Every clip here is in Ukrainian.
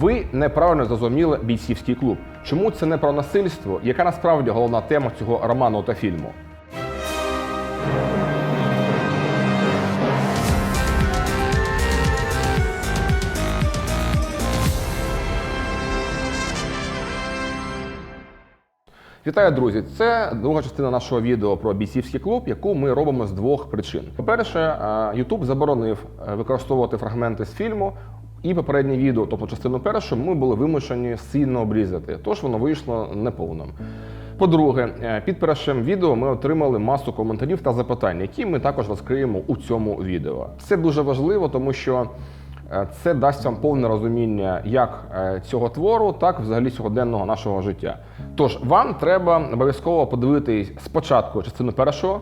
Ви неправильно зрозуміли бійцівський клуб. Чому це не про насильство? Яка насправді головна тема цього роману та фільму? Вітаю, друзі! Це друга частина нашого відео про бійцівський клуб, яку ми робимо з двох причин. По-перше, е, YouTube заборонив е, використовувати фрагменти з фільму. І попереднє відео, тобто частину першу, ми були вимушені сильно обрізати, тож воно вийшло неповним. По-друге, е, під першим відео ми отримали масу коментарів та запитань, які ми також розкриємо у цьому відео. Це дуже важливо, тому що Е, Це дасть вам повне розуміння як е, цього твору, так і взагалі сьогоденного нашого життя. Тож вам треба обов'язково подивитись спочатку частину першого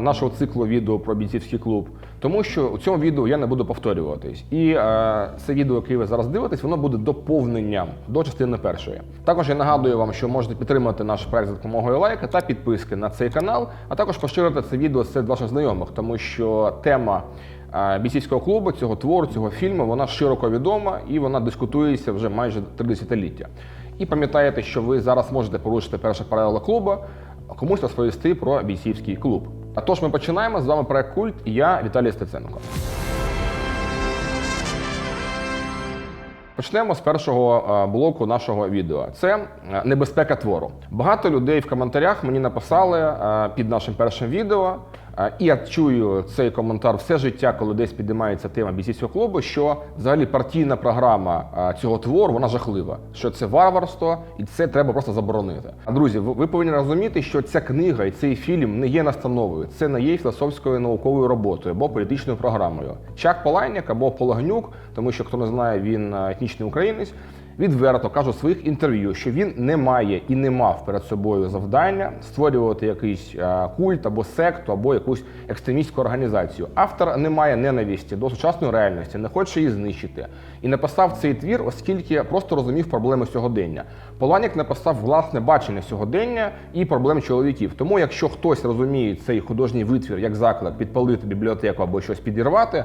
нашого циклу відео про бійцівський клуб, тому що у цьому відео я не буду повторюватись. І е, це відео, яке ви зараз дивитесь, воно буде доповненням до частини першої. Також я нагадую вам, що можете підтримати наш проект за допомогою лайка та підписки на цей канал, а також поширити це відео серед ваших знайомих, тому що тема. Е, бійцівського клубу, цього твору, цього фільму, вона широко відома і вона дискутується вже майже три десятиліття. І пам'ятаєте, що ви зараз можете порушити перше правило клубу, комусь розповісти про бійцівський клуб. А тож ми починаємо з вами проект Культ і я Віталій Стеценко. Почнемо з першого е, блоку нашого відео. Це е, небезпека твору. Багато людей в коментарях мені написали е, під нашим першим відео. І я чую цей коментар все життя, коли десь підіймається тема бійцівського клубу, що взагалі партійна програма цього твору вона жахлива, що це варварство, і це треба просто заборонити. А друзі, ви ви повинні розуміти, що ця книга і цей фільм не є настановою, це не є філософською науковою роботою або політичною програмою. Чак Палайняк або Пологнюк, тому що хто не знає, він етнічний українець. Відверто кажу в своїх інтерв'ю, що він не має і не мав перед собою завдання створювати якийсь е, культ або секту, або якусь екстремістську організацію. Автор не має ненависті до сучасної реальності, не хоче її знищити. І написав цей твір, оскільки просто розумів проблеми сьогодення. Поланік написав власне бачення сьогодення і проблем чоловіків. Тому, якщо хтось розуміє цей художній витвір як заклик підпалити бібліотеку або щось підірвати,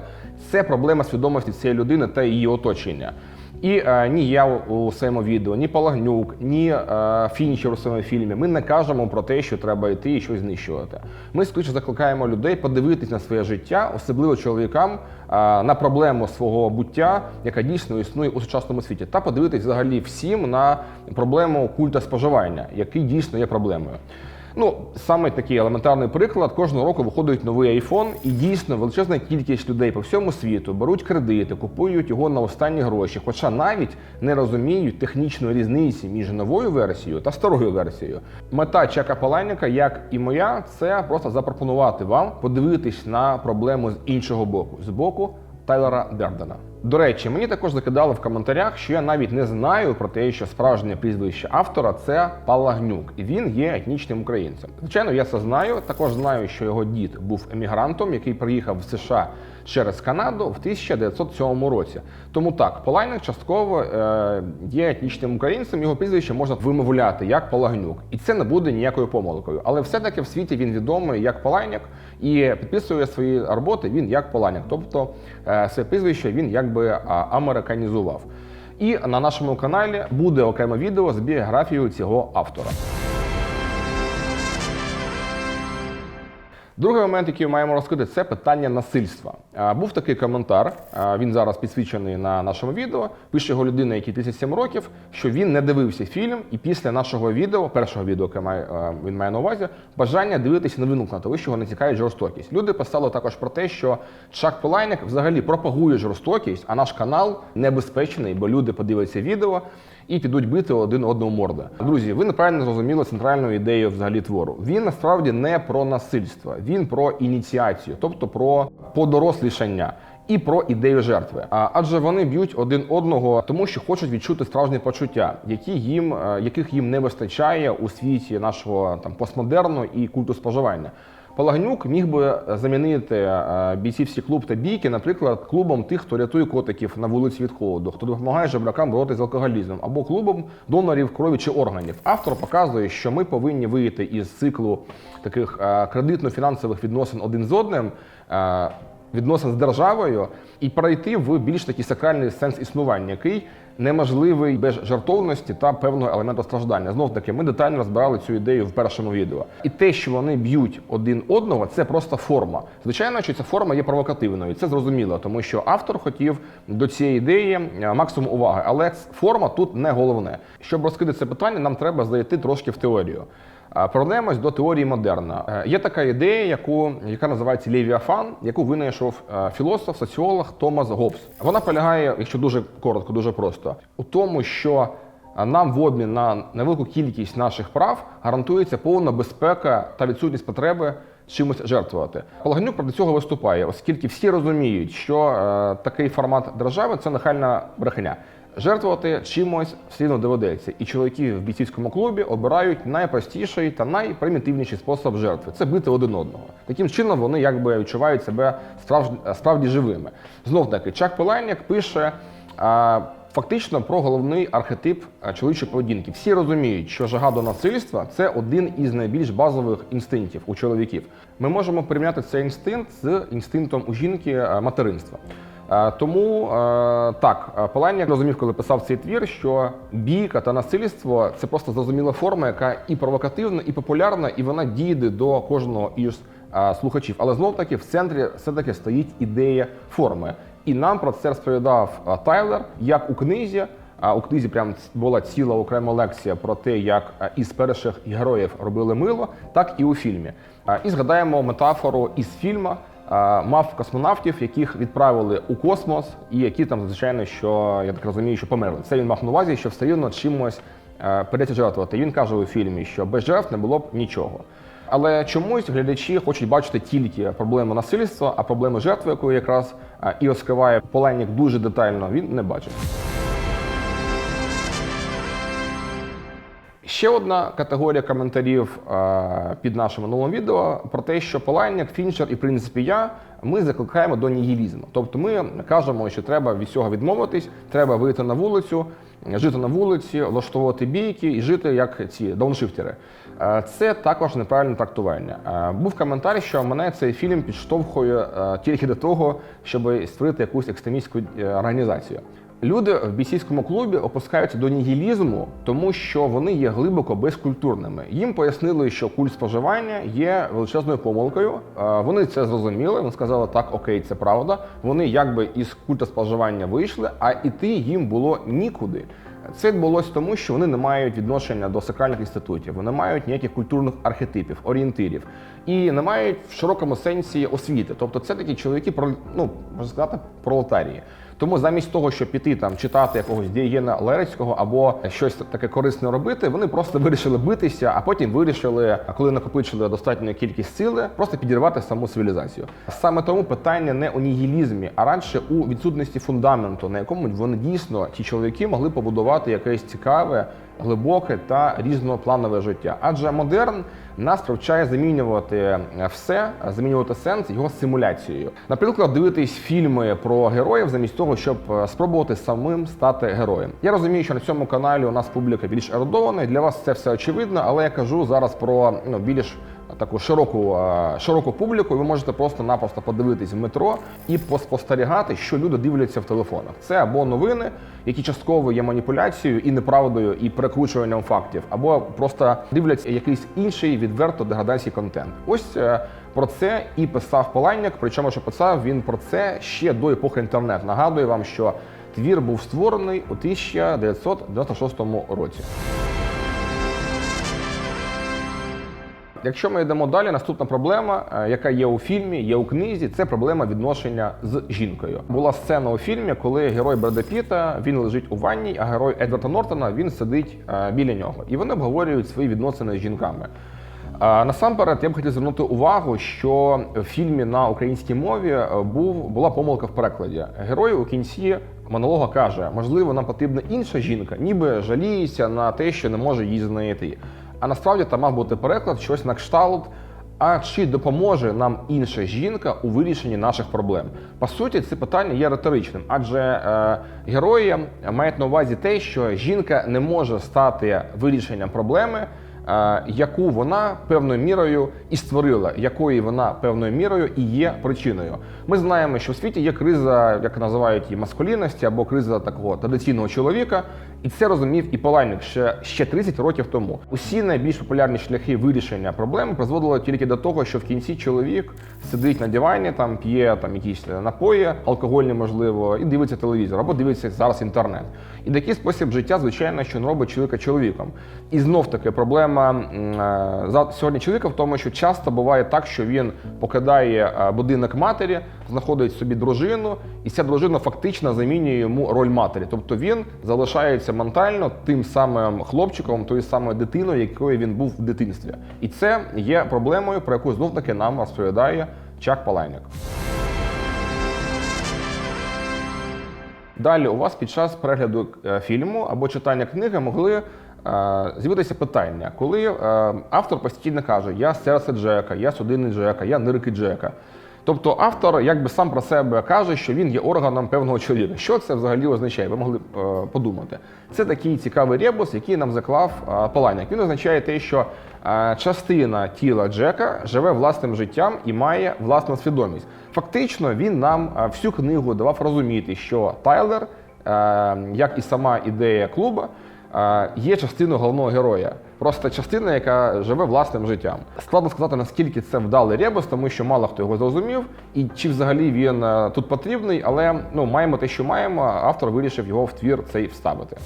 це проблема свідомості цієї людини та її оточення. І е, ні я у, своєму відео, ні Палагнюк, ні е, Фінічер у своєму фільмі. Ми не кажемо про те, що треба йти і щось знищувати. Ми скоріше закликаємо людей подивитись на своє життя, особливо чоловікам, е, на проблему свого буття, яка дійсно існує у сучасному світі, та подивитись взагалі всім на проблему культа споживання, який дійсно є проблемою. Ну, саме такий елементарний приклад. Кожного року виходить новий iPhone, і дійсно величезна кількість людей по всьому світу беруть кредити, купують його на останні гроші, хоча навіть не розуміють технічної різниці між новою версією та старою версією. Мета Чака Палайника, як і моя, це просто запропонувати вам подивитись на проблему з іншого боку, з боку Тайлера Дердена. До речі, мені також закидали в коментарях, що я навіть не знаю про те, що справжнє прізвище автора це Палагнюк, і він є етнічним українцем. Звичайно, я це знаю. Також знаю, що його дід був емігрантом, який приїхав в США через Канаду в 1907 році. Тому так, Палайник частково е, є етнічним українцем. Його прізвище можна вимовляти як Палагнюк, і це не буде ніякою помилкою. Але все-таки в світі він відомий як Палайник і підписує свої роботи він як Палайник. Тобто е, своє прізвище він якби американізував. І на нашому каналі буде окреме відео з біографією цього автора. Другий момент, який ми маємо розкрити, це питання насильства. Був такий коментар, він зараз підсвічений на нашому відео. Пише його людина, який 37 років, що він не дивився фільм, і після нашого відео, першого відео, яке має, він має на увазі, бажання дивитися не виникне, тому що його не цікавить жорстокість. Люди писали також про те, що Чак Полайник взагалі пропагує жорстокість, а наш канал небезпечний, бо люди подивляться відео і підуть бити один одного морди. Друзі, ви неправильно зрозуміли центральну ідею взагалі твору. Він насправді не про насильство, він про ініціацію, тобто про подорослішання. І про ідею жертви, а адже вони б'ють один одного, тому що хочуть відчути справжні почуття, які їм е, яких їм не вистачає у світі нашого там постмодерну і культу споживання. Палагнюк міг би замінити е, бійцівський клуб та бійки, наприклад, клубом тих, хто рятує котиків на вулиці від холоду, хто допомагає жебракам боротися з алкоголізмом, або клубом донорів крові чи органів. Автор показує, що ми повинні вийти із циклу таких е, кредитно-фінансових відносин один з одним. е, Відносин з державою і перейти в більш такий сакральний сенс існування, який неможливий без жартовності та певного елементу страждання. Знов таки, ми детально розбирали цю ідею в першому відео. І те, що вони б'ють один одного, це просто форма. Звичайно, що ця форма є провокативною. Це зрозуміло, тому що автор хотів до цієї ідеї е, максимум уваги. Але форма тут не головне. Щоб розкрити це питання, нам треба зайти трошки в теорію. Повернемось до теорії модерна. Е, Є така ідея, яку, яка називається Левіафан, яку винайшов е, філософ, соціолог Томас Гоббс. Вона полягає, якщо дуже коротко, дуже просто, у тому, що е, нам в обмін на невелику кількість наших прав гарантується повна безпека та відсутність потреби чимось жертвувати. Палаганюк проти цього виступає, оскільки всі розуміють, що такий формат держави це нахальна брехня. Жертвувати чимось все рівно доведеться, і чоловіки в бійцівському клубі обирають найпростіший та найпримітивніший спосіб жертви це бити один одного. Таким чином вони якби відчувають себе справжні, справді живими. Знов таки, Чак Пелайняк пише. А, Фактично про головний архетип чоловічої поведінки. Всі розуміють, що жага до насильства це один із найбільш базових інстинктів у чоловіків. Ми можемо порівняти цей інстинкт з інстинктом у жінки материнства. Е, Тому е, так, е, розумів, коли писав цей твір, що бійка та насильство це просто зрозуміла форма, яка і провокативна, і популярна, і вона дійде до кожного із слухачів. Але знов таки в центрі все-таки стоїть ідея форми. І нам про це розповідав Тайлер, як у книзі. А у книзі прям була ціла окрема лекція про те, як із перших героїв робили мило, так і у фільмі. І згадаємо метафору із фільму мав космонавтів, яких відправили у космос, і які там, звичайно, що я так розумію, що померли. Це він мав на увазі, що все рівно чимось е, придеться жертвувати. Він каже у фільмі, що без жертв не було б нічого. Але чомусь глядачі хочуть бачити тільки проблему насильства, а проблеми жертви, яку якраз е, і розкриває Поленник дуже детально, він не бачить. Ще одна категорія коментарів е, під нашим минулим відео про те, що Полайняк, Фінчер і в принципі я ми закликаємо до нігілізму. Тобто ми кажемо, що треба від цього відмовитись, треба вийти на вулицю, жити на вулиці, влаштовувати бійки і жити як ці дауншифтери. Е, Це також неправильне трактування. Е, Був коментар, що мене цей фільм підштовхує тільки до того, щоб створити якусь екстремістську організацію. Люди в бійцівському клубі опускаються до нігілізму, тому що вони є глибоко безкультурними. Їм пояснили, що культ споживання є величезною помилкою. Вони це зрозуміли. Вони сказали, так, окей, це правда. Вони якби із культа споживання вийшли, а іти їм було нікуди. Це відбулося тому, що вони не мають відношення до сакральних інститутів, вони мають ніяких культурних архетипів, орієнтирів і не мають в широкому сенсі освіти. Тобто, це такі чоловіки, про- ну можна сказати, пролетарії. Тому замість того, щоб піти там читати якогось Дієна Лерецького або щось таке корисне робити, вони просто вирішили битися, а потім вирішили, коли накопичили достатню кількість сили, просто підірвати саму цивілізацію. Саме тому питання не у нігілізмі, а радше у відсутності фундаменту, на якому вони дійсно ті чоловіки могли побудувати якесь цікаве, глибоке та різнопланове життя. Адже модерн нас привчає замінювати все, замінювати сенс його симуляцією. Наприклад, дивитись фільми про героїв замість того, щоб е, спробувати самим стати героєм. Я розумію, що на цьому каналі у нас публіка більш ерудована, для вас це все очевидно, але я кажу зараз про ну, більш таку широку, е, широку публіку. Ви можете просто-напросто подивитись в метро і поспостерігати, що люди дивляться в телефонах. Це або новини, які частково є маніпуляцією і неправдою, і перекручуванням фактів, або просто дивляться якийсь інший відверто деградаційний контент. Ось е, про це і писав Поланняк. Причому, що писав він про це ще до епохи інтернет. Нагадую вам, що твір був створений у 1996 році. Якщо ми йдемо далі, наступна проблема, е, яка є у фільмі, є у книзі, це проблема відношення з жінкою. Була сцена у фільмі, коли герой Бреда Піта він лежить у ванні, а герой Едварда Нортона він сидить е, біля нього, і вони обговорюють свої відносини з жінками. Насамперед, я б хотів звернути увагу, що в фільмі на українській мові е, був була помилка в перекладі. Герой у кінці монолога каже: можливо, нам потрібна інша жінка, ніби жаліється на те, що не може її знайти. А насправді там мав бути переклад щось на кшталт. А чи допоможе нам інша жінка у вирішенні наших проблем? По суті, це питання є риторичним, адже е, герої мають на увазі те, що жінка не може стати вирішенням проблеми, яку вона певною мірою і створила, якої вона певною мірою і є причиною. Ми знаємо, що в світі є криза, як називають її маскулінності, або криза такого традиційного чоловіка, і це розумів і Полайник ще, ще 30 років тому. Усі найбільш популярні шляхи вирішення проблеми призводили тільки до того, що в кінці чоловік сидить на дивані, там п'є там якісь напої, алкогольні, можливо, і дивиться телевізор, або дивиться зараз інтернет. І такий спосіб життя, звичайно, що не робить чоловіка чоловіком. І знов таки проблема м, е, сьогодні чоловіка в тому, що часто буває так, що він покидає е, будинок матері, знаходить собі дружину, і ця дружина фактично замінює йому роль матері. Тобто він залишається ментально тим самим хлопчиком, тою самою дитиною, якою він був в дитинстві. І це є проблемою, про яку знов таки нам розповідає Чак Палайник. Далі у вас під час перегляду е, фільму або читання книги могли е, з'явитися питання, коли е, автор постійно каже: Я серце Джека, я судинний Джека, я нирки Джека. Тобто автор якби сам про себе каже, що він є органом певного чоловіка. Що це взагалі означає? Ви могли б е, подумати. Це такий цікавий ребус, який нам заклав Паланяк. Він означає те, що частина тіла Джека живе власним життям і має власну свідомість. Фактично, він нам всю книгу давав розуміти, що Тайлер, як і сама ідея клуба, е, є частиною головного героя. Просто частина, яка живе власним життям. Складно сказати, наскільки це вдалий ребус, тому що мало хто його зрозумів, і чи взагалі він е, тут потрібний, але ну маємо те, що маємо. Автор вирішив його в твір цей вставити.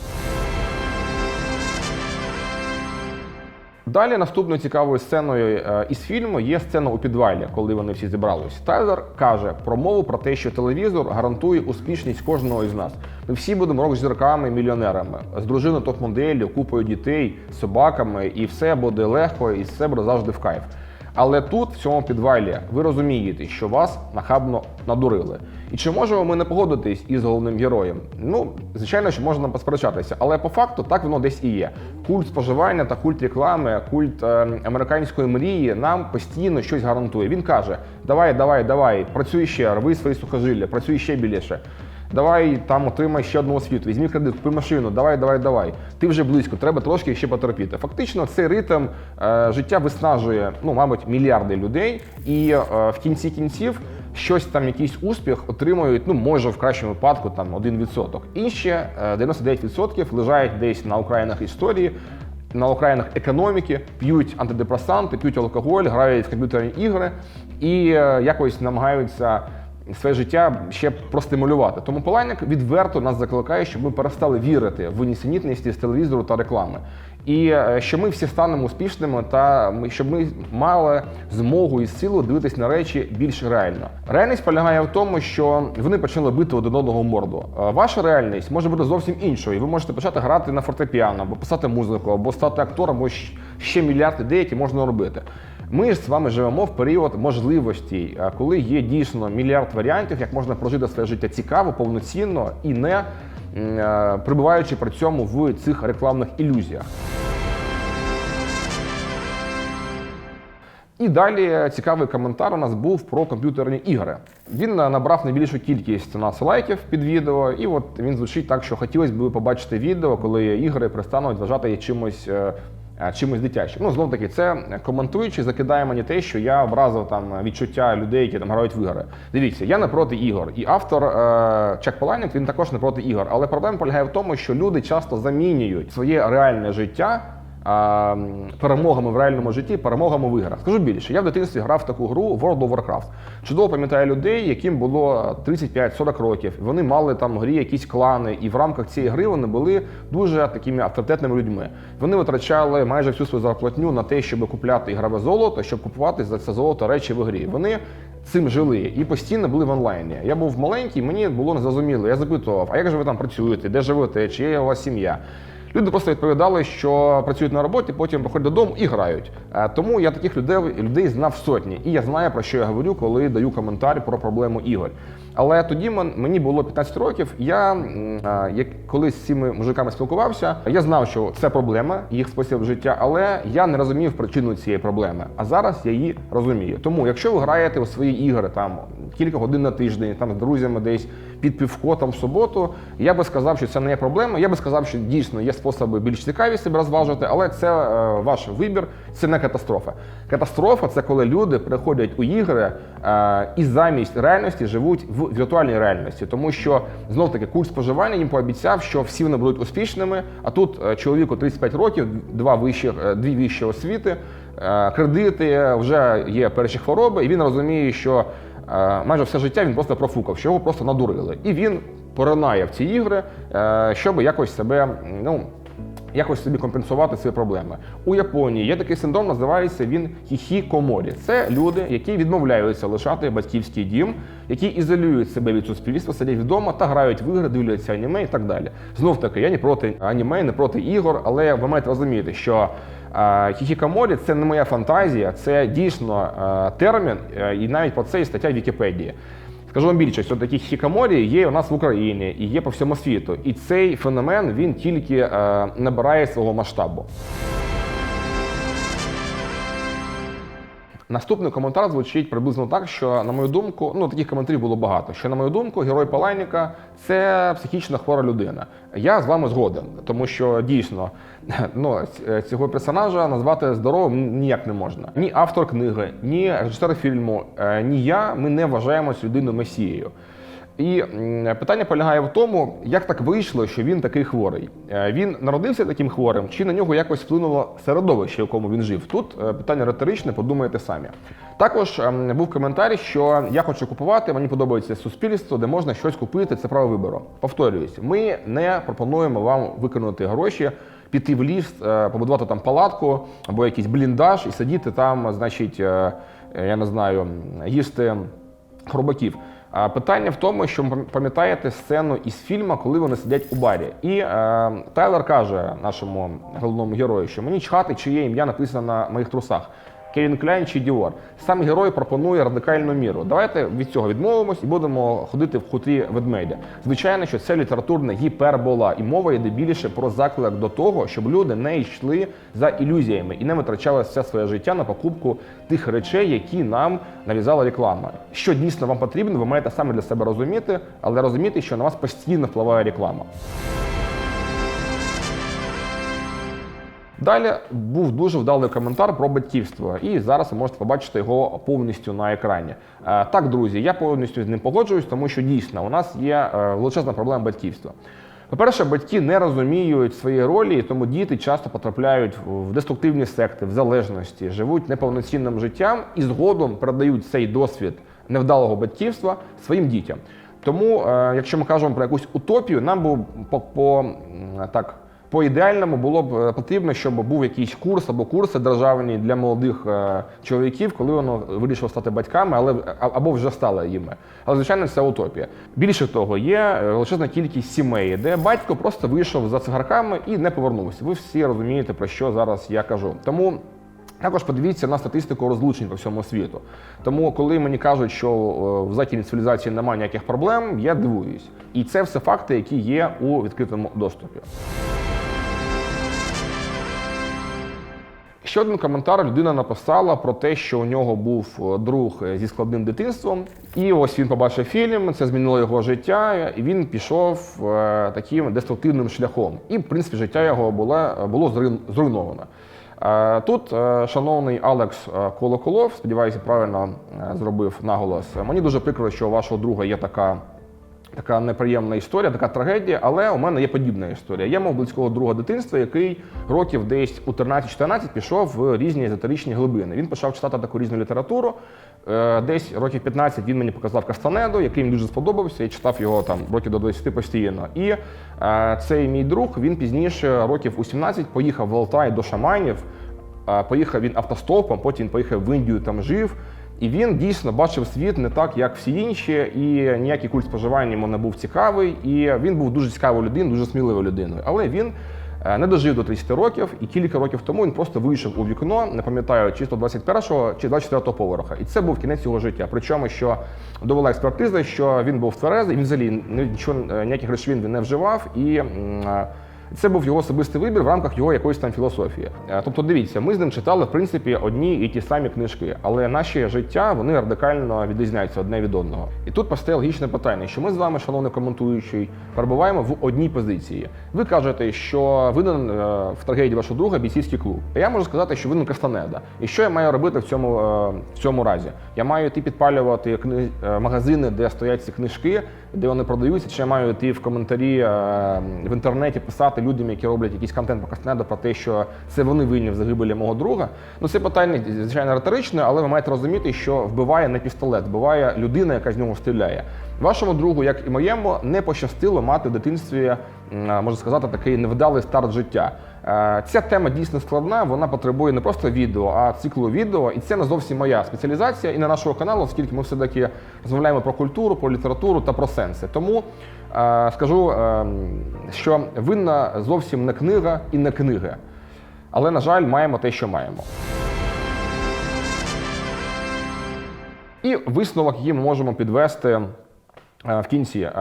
Далі наступною цікавою сценою е, із фільму є сцена у підвалі, коли вони всі зібрались. Тайлер каже про мову про те, що телевізор гарантує успішність кожного із нас. Ми всі будемо рок-зірками, мільйонерами з дружиною топ-моделлю, купою дітей, собаками, і все буде легко, і все буде завжди в кайф. Але тут, в цьому підвалі, ви розумієте, що вас нахабно надурили. І чи можемо ми не погодитись із головним героєм? Ну, звичайно, що можна посперечатися, але по факту так воно десь і є. Культ споживання та культ реклами, культ е, американської мрії нам постійно щось гарантує. Він каже: давай, давай, давай, працюй ще, рви свої сухожилля, працюй ще більше. Давай там отримай ще одну освіту, візьми кредит, купи машину, давай, давай, давай. Ти вже близько, треба трошки ще потерпіти. Фактично, цей ритм е, життя виснажує, ну, мабуть, мільярди людей, і е, в кінці кінців щось там, якийсь успіх отримують, ну, може в кращому випадку там 1%. Інші е, 99% лежать десь на окраїнах історії. На окраїнах економіки п'ють антидепресанти, п'ють алкоголь, грають в комп'ютерні ігри і е, якось намагаються своє життя ще простимулювати. Тому Полайник відверто нас закликає, щоб ми перестали вірити в нісенітності з телевізору та реклами. І е, що ми всі станемо успішними, та ми- щоб ми мали змогу і силу дивитись на речі більш реально. Реальність полягає в тому, що вони почали бити один одного морду. Е, Ваша реальність може бути зовсім іншою. і Ви можете почати грати на фортепіано, або писати музику, або стати актором, або ще мільярд ідей, можна робити. Ми ж з вами живемо в період можливостей, коли є дійсно мільярд варіантів, як можна прожити своє життя цікаво, повноцінно і не е, при цьому в цих рекламних ілюзіях. І далі цікавий коментар у нас був про комп'ютерні ігри. Він е, набрав найбільшу кількість у нас лайків під відео, і от він звучить так, що хотілося б побачити відео, коли ігри перестануть вважати чимось. Е, Чимось дитячим. Ну, знов таки, це коментуючи, закидає мені те, що я образив там відчуття людей, які там грають в ігри. Дивіться, я не проти ігор. І автор е, Чак Паланик, він також не проти ігор. Але проблема полягає в тому, що люди часто замінюють своє реальне життя перемогами в реальному житті, перемогами в іграх. Скажу більше, я в дитинстві грав в таку гру World of Warcraft. Чудово пам'ятаю людей, яким було 35-40 років. Вони мали там в грі якісь клани, і в рамках цієї гри вони були дуже такими авторитетними людьми. Вони витрачали майже всю свою зарплатню на те, щоб купляти ігрове золото, щоб купувати за це золото речі в грі. Вони цим жили і постійно були в онлайні. Я був маленький, мені було незрозуміло. Я запитував, а як же ви там працюєте, де живете, чи є у вас сім'я? Люди просто відповідали, що працюють на роботі, потім приходять додому і грають. Е, Тому я таких людей, людей знав сотні, і я знаю про що я говорю, коли даю коментар про проблему ігор. Але тоді мені було 15 років. Я е, як колись з цими мужиками спілкувався, я знав, що це проблема, їх спосіб життя, але я не розумів причину цієї проблеми. А зараз я її розумію. Тому, якщо ви граєте у свої ігри, там кілька годин на тиждень, там з друзями десь під півко там в суботу. Я би сказав, що це не є проблема. Я би сказав, що дійсно є способи більш цікаві себе розважити, але це е, ваш вибір, це не катастрофа. Катастрофа це коли люди приходять у ігри е, і замість реальності живуть в віртуальній реальності, тому що знов таки курс споживання їм пообіцяв, що всі вони будуть успішними. А тут е, чоловіку 35 років, два вищі, е, дві вищі освіти, е, кредити, вже є перші хвороби, і він розуміє, що майже все життя він просто профукав, що його просто надурили. І він поринає в ці ігри, е, щоб якось себе ну, якось собі компенсувати свої проблеми. У Японії є такий синдром, називається він хіхікоморі. Це люди, які відмовляються лишати батьківський дім, які ізолюють себе від суспільства, сидять вдома та грають в ігри, дивляться аніме і так далі. Знов таки, я не проти аніме, не проти ігор, але ви маєте розуміти, що хіхікоморі це не моя фантазія, це дійсно термін, е, і навіть про це є стаття в Вікіпедії. Скажу вам більше, що такі хікаморі є у нас в Україні і є по всьому світу. І цей феномен він тільки е, набирає свого масштабу. Наступний коментар звучить приблизно так, що, на мою думку, ну таких коментарів було багато. Що, на мою думку, герой Палайніка це психічно хвора людина. Я з вами згоден, тому що дійсно ну, цього персонажа назвати здоровим ніяк не можна. Ні автор книги, ні режисер фільму, е, ні я ми не вважаємось людиною месією. І питання полягає в тому, як так вийшло, що він такий хворий. Е, Він народився таким хворим, чи на нього якось вплинуло середовище, в якому він жив. Тут е, питання риторичне, подумайте самі. Також ем, був коментар, що я хочу купувати, мені подобається суспільство, де можна щось купити, це право вибору. Повторююсь, ми не пропонуємо вам виконати гроші, піти в ліс, е, побудувати там палатку або якийсь бліндаж і сидіти там, значить, я не знаю, їсти хробаків. Питання в тому, що пам'ятаєте сцену із фільму, коли вони сидять у барі. І е, Тайлер каже нашому головному герою, що мені чхати, чиє ім'я написано на моїх трусах. Кевін Кляйн чи Діор. Сам герой пропонує радикальну міру. Давайте від цього відмовимось і будемо ходити в хуті ведмедя. Звичайно, що це літературна гіпербола, і мова йде більше про заклик до того, щоб люди не йшли за ілюзіями і не витрачали все своє життя на покупку тих речей, які нам нав'язала реклама. Що дійсно вам потрібно, ви маєте саме для себе розуміти, але розуміти, що на вас постійно впливає реклама. Далі був дуже вдалий коментар про батьківство, і зараз ви можете побачити його повністю на екрані. Е, Так, друзі, я повністю з ним погоджуюсь, тому що дійсно у нас є е, величезна проблема батьківства. По-перше, батьки не розуміють свої ролі, і тому діти часто потрапляють в деструктивні секти, в залежності, живуть неповноцінним життям і згодом передають цей досвід невдалого батьківства своїм дітям. Тому, е, якщо ми кажемо про якусь утопію, нам би по, по так. По ідеальному було б е, потрібно, щоб був якийсь курс або курси державні для молодих е, чоловіків, коли воно вирішило стати батьками, але або вже стали їми. Але звичайно, це утопія. Більше того, є е, величезна кількість сімей, де батько просто вийшов за цигарками і не повернувся. Ви всі розумієте, про що зараз я кажу. Тому. Також подивіться на статистику розлучень по всьому світу. Тому, коли мені кажуть, що в західній цивілізації немає ніяких проблем, я дивуюсь. І це все факти, які є у відкритому доступі. Ще один коментар людина написала про те, що у нього був е, друг е, зі складним дитинством, і ось він побачив фільм, це змінило його життя, і він пішов е, таким деструктивним шляхом. І, в принципі, життя його було, було зруйн- зруйновано. Тут шановний Алекс Колоколов, сподіваюся, правильно зробив наголос. Мені дуже прикро, що у вашого друга є така така неприємна історія, така трагедія, але у мене є подібна історія. Я мав близького друга дитинства, який років десь у 13-14 пішов в різні езотеричні глибини. Він почав читати таку різну літературу. Е, Десь років 15 він мені показав Кастанеду, який мені дуже сподобався. Я читав його там років до 20 постійно. І е, цей мій друг він пізніше, років у 17, поїхав в Алтай до шаманів. Е, Поїхав він автостопом, потім поїхав в Індію, там жив. І він дійсно бачив світ не так, як всі інші, і ніякий культ споживання йому не був цікавий. І він був дуже цікавою людиною, дуже сміливою людиною. Але він е, не дожив до 30 років, і кілька років тому він просто вийшов у вікно, не пам'ятаю, чи то 21-го, чи 24-го поверха. І це був кінець його життя. Причому, що довела експертиза, що він був тверезий, він взагалі нічого, е, ніяких речовин він не вживав і. Це був його особистий вибір в рамках його якоїсь там філософії. Е, Тобто, дивіться, ми з ним читали в принципі одні і ті самі книжки, але наші життя вони радикально відрізняються одне від одного. І тут постає логічне питання, що ми з вами, шановний коментуючий, перебуваємо в одній позиції. Ви кажете, що винен е, в трагедії вашого друга бійцівський клуб. А я можу сказати, що винен Кастанеда. І що я маю робити в цьому, е, в цьому разі? Я маю йти підпалювати магазини, де стоять ці книжки, де вони продаються, чи я маю йти в коментарі е, в інтернеті писати людям, які роблять якийсь контент по Кастанеду про те, що це вони винні в загибелі мого друга. Ну це питання звичайно риторичне, але ви маєте розуміти, що вбиває не пістолет, вбиває людина, яка з нього стріляє. Вашому другу, як і моєму, не пощастило мати в дитинстві, м, можна сказати, такий невдалий старт життя. Е, Ця тема дійсно складна, вона потребує не просто відео, а циклу відео. І це не зовсім моя спеціалізація і на нашого каналу, оскільки ми все-таки розмовляємо про культуру, про літературу та про сенси. Тому е, скажу, е, що винна зовсім не книга і не книги. Але, на жаль, маємо те, що маємо. І висновок їм можемо підвести в кінці. Е,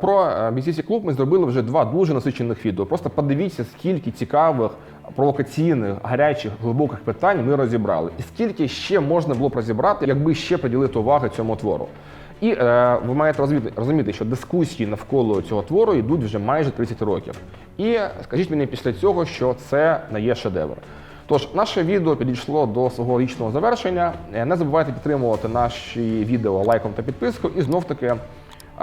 Про е, бійцівський клуб ми зробили вже два дуже насичених відео. Просто подивіться, скільки цікавих, провокаційних, гарячих, глибоких питань ми розібрали. І скільки ще можна було б розібрати, якби ще приділити уваги цьому твору. І е, ви маєте розуміти, розуміти, що дискусії навколо цього твору йдуть вже майже 30 років. І скажіть мені після цього, що це не є шедевр. Тож, наше відео підійшло до свого річного завершення. Е, Не забувайте підтримувати наші відео лайком та підпискою. І знов таки е,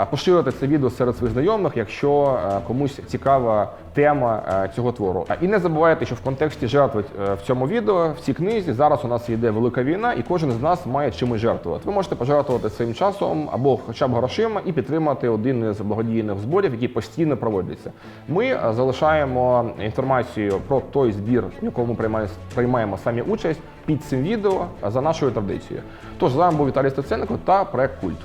поширити це відео серед своїх знайомих, якщо е, комусь цікава тема е, цього твору. І не забувайте, що в контексті жертви е, в цьому відео, в цій книзі, зараз у нас йде велика війна, і кожен з нас має чимось жертвувати. Ви можете пожертвувати своїм часом або хоча б грошима і підтримати один із благодійних зборів, які постійно проводяться. Ми залишаємо інформацію про той збір, в якому приймає- приймаємо самі участь під цим відео за нашою традицією. Тож з вами був Віталій Стеценко та проект Культ.